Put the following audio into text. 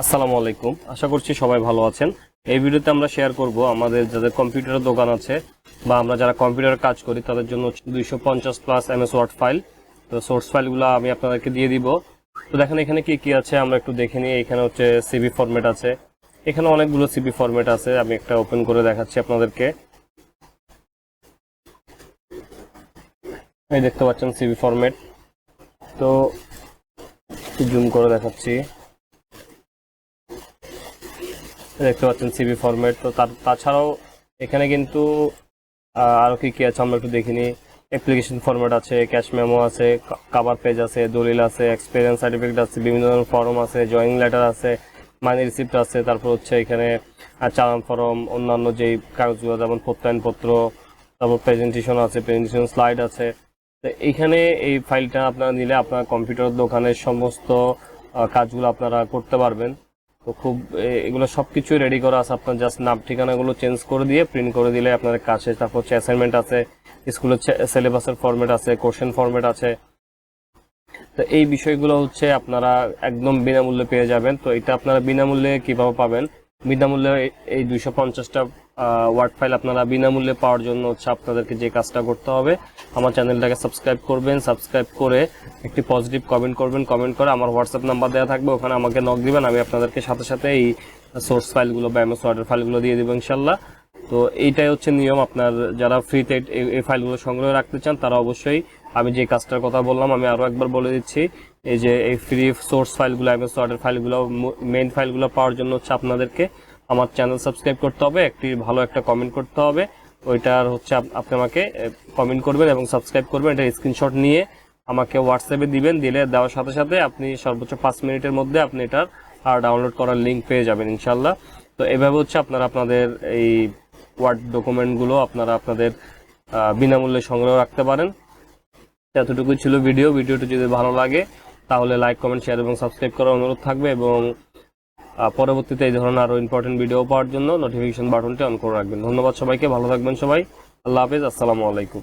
আসসালামু আলাইকুম। আশা করছি সবাই ভালো আছেন। এই ভিডিওতে আমরা শেয়ার করব আমাদের যাদের কম্পিউটারের দোকান আছে বা আমরা যারা কম্পিউটারে কাজ করি, তাদের জন্য দুইশো পঞ্চাশ প্লাস এমএস ওয়ার্ড ফাইল তো সোর্স ফাইলগুলো আমি আপনাদেরকে দিয়ে দিব। তো দেখেন এখানে কি কি আছে, আমরা একটু দেখে নিই। এখানে হচ্ছে সিবি ফরম্যাট আছে। এখানে অনেকগুলো সিবি ফরম্যাট আছে। আমি একটা ওপেন করে দেখাচ্ছি আপনাদেরকে। এই দেখতে পাচ্ছেন সিবি ফরম্যাট তো জুম করে দেখাচ্ছি। দেখতে পাচ্ছেন সিবি ফরম্যাট তো তার তাছাড়াও এখানে কিন্তু আরও কী কি আছে আমরা একটু দেখিনি। অ্যাপ্লিকেশন ফরম্যাট আছে ক্যাশ মেমো আছে কাভার পেজ আছে, দলিল আছে এক্সপিরিয়েন্স সার্টিফিকেট আছে, বিভিন্ন ধরনের ফর্ম আছে জয়েনিং লেটার আছে মানি রিসিপ্ট আছে, তারপর হচ্ছে এখানে চালান ফর্ম অন্যান্য যেই কাগজগুলো, যেমন প্রত্যয়নপত্র, তারপর প্রেজেন্টেশন আছে প্রেজেন্টেশন স্লাইড আছে। তো এইখানে এই ফাইলটা আপনারা নিলে আপনার কম্পিউটার দোকানের সমস্ত কাজগুলো আপনারা করতে পারবেন। তো খুব এগুলো সবকিছু রেডি করা আছে। আপনার জাস্ট নাম, ঠিকানাগুলো চেঞ্জ করে দিয়ে প্রিন্ট করে দিলে আপনাদের কাছে তারপর হচ্ছে অ্যাসাইনমেন্ট আছে স্কুলের সিলেবাসের ফরম্যাট আছে কোশ্চেন ফরম্যাট আছে। তো এই বিষয়গুলো হচ্ছে আপনারা একদম বিনামূল্যে পেয়ে যাবেন। তো এটা আপনারা বিনামূল্যে কীভাবে পাবেন? বিনামূল্যে এই- দুইশো পঞ্চাশটা ওয়ার্ড ফাইল আপনারা বিনামূল্যে পাওয়ার জন্য হচ্ছে আপনাদেরকে যে কাজটা করতে হবে। আমার চ্যানেলটাকে সাবস্ক্রাইব করবেন, সাবস্ক্রাইব করে একটি পজিটিভ কমেন্ট করবেন কমেন্ট করে আমার হোয়াটসঅ্যাপ নাম্বার দেওয়া থাকবে, ওখানে আমাকে নক দিবেন, আমি আপনাদেরকে সাথে সাথে এই সোর্স ফাইলগুলো বা এমএস ওয়ার্ডের ফাইলগুলো দিয়ে দেবো ইনশাল্লাহ। তো এইটাই হচ্ছে নিয়ম। আপনার যারা ফ্রিতে এই ফাইলগুলো সংগ্রহ রাখতে চান, তারা অবশ্যই আমি যে কাজটার কথা বললাম, আমি আরও একবার বলে দিচ্ছি। এই যে এই ফ্রি সোর্স ফাইলগুলো এমএস ওয়ার্ডের ফাইলগুলো মেইন ফাইলগুলো পাওয়ার জন্য হচ্ছে আপনাদেরকে আমার চ্যানেল সাবস্ক্রাইব করতে হবে, একটি ভালো একটা কমেন্ট করতে হবে। ওইটার হচ্ছে আপ- আপনি আমাকে কমেন্ট করবেন এবং সাবস্ক্রাইব করবেন। এটা স্ক্রিনশট নিয়ে আমাকে হোয়াটসঅ্যাপে দিবেন, দিলে দেওয়ার সাথে সাথে আপনি সর্বোচ্চ পাঁচ মিনিটের মধ্যে আপনি এটার আর ডাউনলোড করার লিঙ্ক পেয়ে যাবেন ইনশাল্লাহ তো এভাবে হচ্ছে আপনারা আপনাদের এই ওয়ার্ড ডকুমেন্টগুলো আপনারা আপনাদের বিনামূল্যে সংগ্রহ রাখতে পারেন। এতটুকুই ছিল ভিডিও। ভিডিওটি যদি ভালো লাগে, তাহলে লাইক কমেন্ট শেয়ার এবং সাবস্ক্রাইব করার অনুরোধ থাকবে এবং পরবর্তীতে এই ধরনের আরও ইম্পর্টেন্ট ভিডিও পাওয়ার জন্য নোটিফিকেশন বাটনটি অন করে রাখবেন। ধন্যবাদ সবাইকে। ভালো থাকবেন সবাই। আল্লাহ হাফেজ। আসসালামু আলাইকুম।